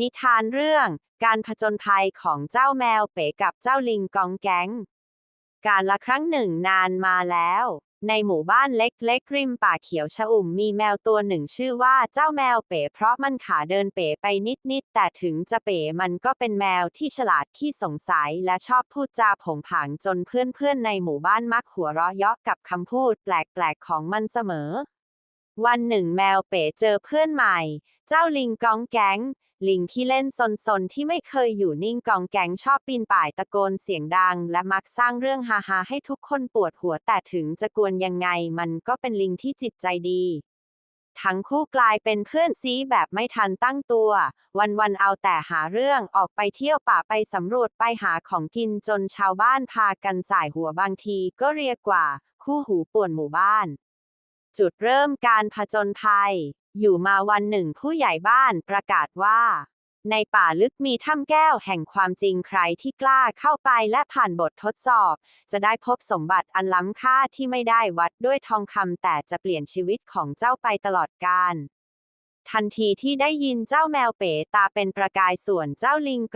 นิทานเรื่อง การผจญภัยของเจ้าแมวเป๋กับเจ้าลิงกองแก๊ง การละครั้งหนึ่งนานมาแล้ว ในหมู่บ้านเล็กๆริมป่าเขียวชอุ่มมีแมวตัวหนึ่งชื่อว่าเจ้าแมวเป๋เพราะมันขาเดินเป๋ไปนิดๆแต่ถึงจะเป๋มันก็เป็นแมวที่ฉลาดขี้สงสัยและชอบพูดจาผงผางจนเพื่อนๆในหมู่บ้านมักหัวเราะเยาะกับคำพูดแปลกๆของมันเสมอ วันหนึ่งแมวเป๋เจอเพื่อนใหม่ เจ้าลิงกองแก๊ง ลิงที่เล่นซนๆที่ไม่เคยอยู่นิ่งกองแก๊งชอบปีนป่ายตะโกนเสียงดัง และมักสร้างเรื่องฮาๆให้ทุกคนปวดหัวแต่ถึงจะกวนยังไงมันก็เป็นลิงที่จิตใจดี ทั้งคู่กลายเป็นเพื่อนซีแบบไม่ทันตั้งตัว วันๆเอาแต่หาเรื่องออกไปเที่ยวป่าไปสำรวจไปหาของกินจนชาวบ้านพากันสายหัวบางทีก็เรียกว่า คู่หูป่วนหมู่บ้าน จุดเริ่มการผจญภัย อยู่มาวันหนึ่งผู้ใหญ่บ้านประกาศว่า ในป่าลึกมีถ้ำแก้วแห่งความจริงใครที่กล้าเข้าไปและผ่านบททดสอบ จะได้พบสมบัติอันล้ำค่าที่ไม่ได้วัดด้วยทองคำแต่จะเปลี่ยนชีวิตของเจ้าไปตลอดกาลทันทีที่ได้ยินเจ้าแมวเป๋ตาเป็นประกายส่วนเจ้าลิง